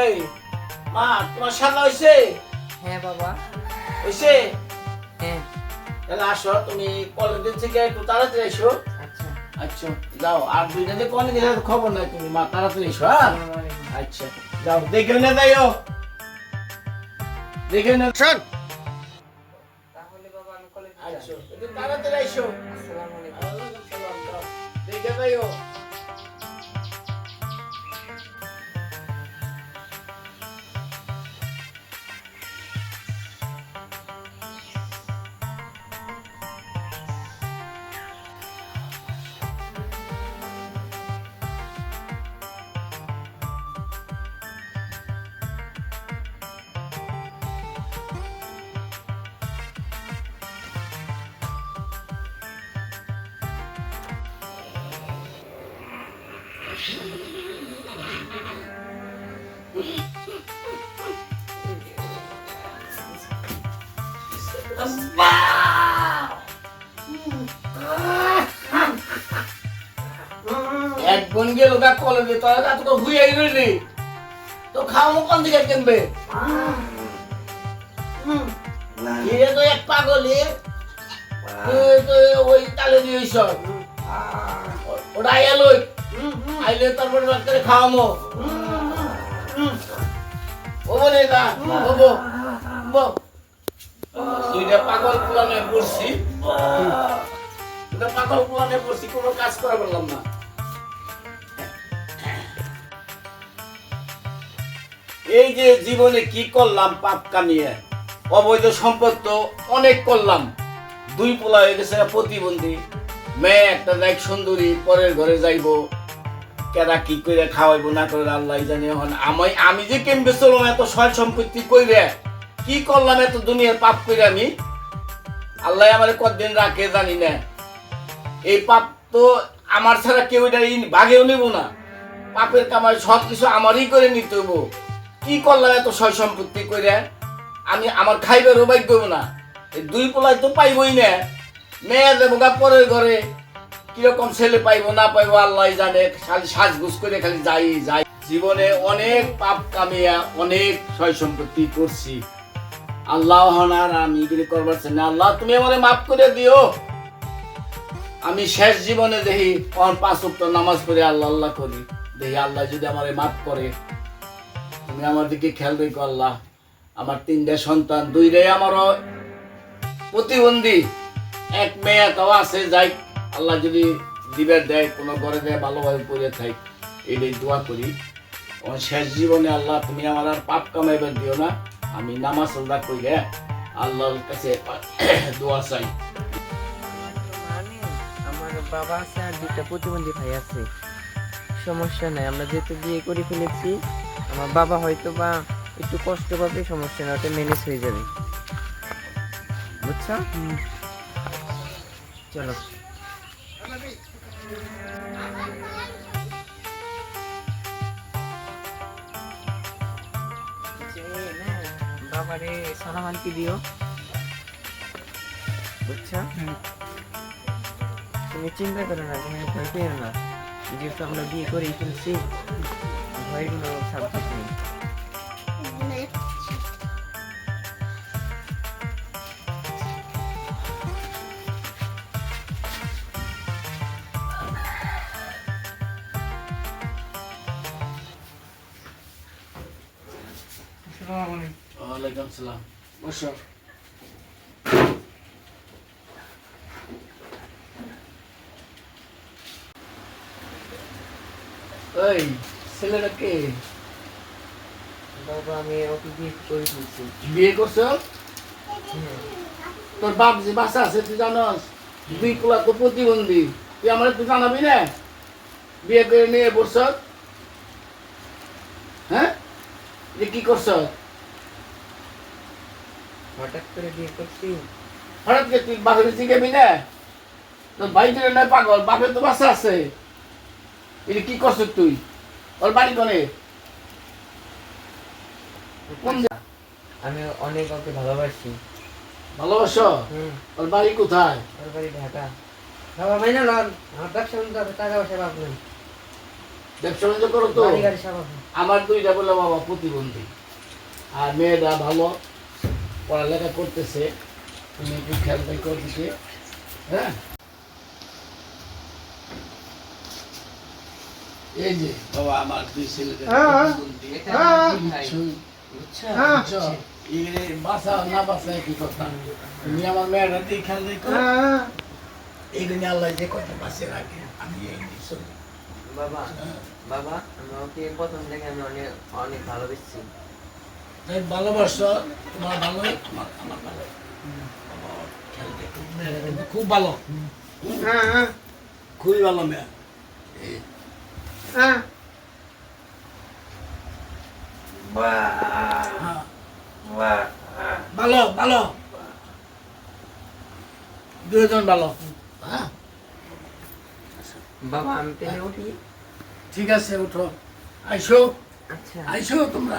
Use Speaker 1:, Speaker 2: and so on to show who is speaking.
Speaker 1: এই মা তোমার সাদা হয়েছে
Speaker 2: হ্যাঁ বাবা।
Speaker 1: হয়েছে
Speaker 2: হ্যাঁ।
Speaker 1: তাহলে আসো তুমি কলেজ থেকে একটু তাড়াতাড়ি এসো।
Speaker 2: আচ্ছা।
Speaker 1: আচ্ছা যাও। আর দুইটা যে কলেজ গেলে খবর নাই তুমি মা তাড়াতাড়ি এসো হ্যাঁ? আচ্ছা যাও। দেখে না যাইও দেখে না। শোন।
Speaker 2: তাহলে বাবা আমি কলেজে
Speaker 1: আচ্ছা তাড়াতাড়ি এসো।
Speaker 2: আসসালামু আলাইকুম।
Speaker 1: দেখে যাইও এক বোন গেল গা কলেজে তোরা এত তো ঘুরে গেলি তো খাওয়া কোন দিকে কিনবে? হিরে তো এক পাগলি তুই তো ওই তালে দিয়েছ ওটা আইয়া তারপরে রাত্রে খাওয়ামো। ও বলে বলব দুইটা পাগল পুরানে পড়ছি। পাগল পুরানে পড়ছি, কোনো কাজ করা বললাম না। এই যে জীবনে কি করলাম পাপ কামিয়ে অবৈধ সম্পদ তো অনেক করলাম। দুই পোলা হয়ে গেছে প্রতিবন্ধী। মেয়ে একটা দেখ সুন্দরী, পরের ঘরে যাইবো। কেরা কি করে খাওয়াইবো, না করে আল্লাহ জানে এখন। আমি আমি যে কেমবে চললাম এত সয় সম্পত্তি কইরে। কি করলাম এত দুনিয়ার পাপ করে আমি? আল্লাহ আমার কতদিন রাখে জানি না। এই পাপ তো আমার ছাড়া কেউ এটা ভাগেও নেব না। পাপের কামাই সব কিছু আমারই করে নিতে হব কি করলাম এত সয় সম্পত্তি করে আমি, আমার খাইবার ভাগ্য না। দুই পোলাই তো পাইবই না। মেয়ে দেবো পরের ঘরে। কীরকম ছেলে পাইবো, না পাইবো আল্লাহ জানে। খালি সাজগুজ করে খালি যাই যাই। জীবনে অনেক পাপ কামিয়া, অনেক সয় সম্পত্তি করছি। আল্লাহ হনার আমি এগুলি করবার না। আল্লাহ, তুমি আমারে মাফ করে দিও। আমি শেষ জীবনে দেখি আমার পাঁচ উক্ত নামাজ পড়ে আল্লাহ আল্লাহ করি। দেখি আল্লাহ যদি আমারে মাফ করে। তুমি আমার দিকে খেয়াল রেখো আল্লাহ। আমার তিনটা সন্তান, দুইটাই আমারও প্রতিবন্ধী। এক মেয়ে তাও আছে, যাই আল্লাহ যদি দিবের দেয় কোনো ঘরে দেয় ভালোভাবে পড়ে থাই এটাই দোয়া করি। আমার শেষ জীবনে আল্লাহ তুমি আমার আর পাপ কামাইবার দিও না। আমি নামাজ আল্লাহ কইরে আল্লাহর কাছে দোয়া চাই।
Speaker 2: আমার নেই, বাবা আছে আর দুটা প্রতিবন্ধী ভাই আছে। সমস্যা নাই আমরা যেহেতু বিয়ে করে ফেলেছি আমার বাবা হয়তো বা একটু কষ্ট পাবে সমস্যা না ওটা ম্যানেজ হয়ে যাবে। বুঝছ? চলো। বাবারে সালাম আলকি দিও। বুঝছ? তুমি চিন্তা করো না তুমি ভয় পেও না। যেহেতু আমরা বিয়ে করেই ফেলছি ভয়ের কোনো সাবজেক্ট নেই।
Speaker 1: ওয়ালাইকুম সালাম বসো ওই ছেলেটা কে?
Speaker 2: বাবা আমি ওকে বিয়ে করে ফেলছি।
Speaker 1: বিয়ে করছ? তোর বাপ যে বাসা আছে তুই জানস দুই পোলা তো প্রতিবন্ধী। তুই আমার তুই জানাবি না? বিয়ে করে নিয়ে বসছ? হ্যাঁ? যে কি করছ?
Speaker 2: হঠাৎ করে বিয়ে করছি।
Speaker 1: হঠাৎ করে তুই বাপের শিখাবি না? তোর ভাই না পাগল বাপের তো বাসা আছে। এটা কি করছ তুই? ওর বাড়ি দে-
Speaker 2: আমি অনেক ওকে ভালোবাসি।
Speaker 1: ভালোবাসো? ওর বাড়ি কোথায়?
Speaker 2: ওর বাড়ি ঢাকা। বাবা মাইনা লন আমার ব্যবসা টাকা পয়সা পাবো
Speaker 1: ব্যবসা বাণিজ্য করো তো। আমার দুইটা বলে বাবা প্রতিবন্ধী। আর মেয়েরা ভালো পড়ালেখা করতেছে। তুমি একটু খেয়াল দিকে হ্যাঁ? এই যে বাবা আমার দুই না কি কথা। তুমি আমার মেয়েরা দিয়ে খেয়াল রেখো। এইগুলো আল্লাহ যে কথা বাঁচে রাখে আমি এই নিশ্চয়
Speaker 2: বাবা বাবা আমি ওকে প্রথম থেকে আমি অনেক অনেক ভালোবেসেছি।
Speaker 1: তাই ভালোবাসো তোমার ভালোই? আমার ভালো। খুব ভালো। খুবই ভালো মেয়ে। হ্যাঁ। ভালো ভালো। দুজন ভালো। হ্যাঁ।
Speaker 2: বাবা আমি তাহলে উঠি।
Speaker 1: ঠিক আছে উঠো। আইসো।
Speaker 2: আচ্ছা।
Speaker 1: আইসো তোমরা।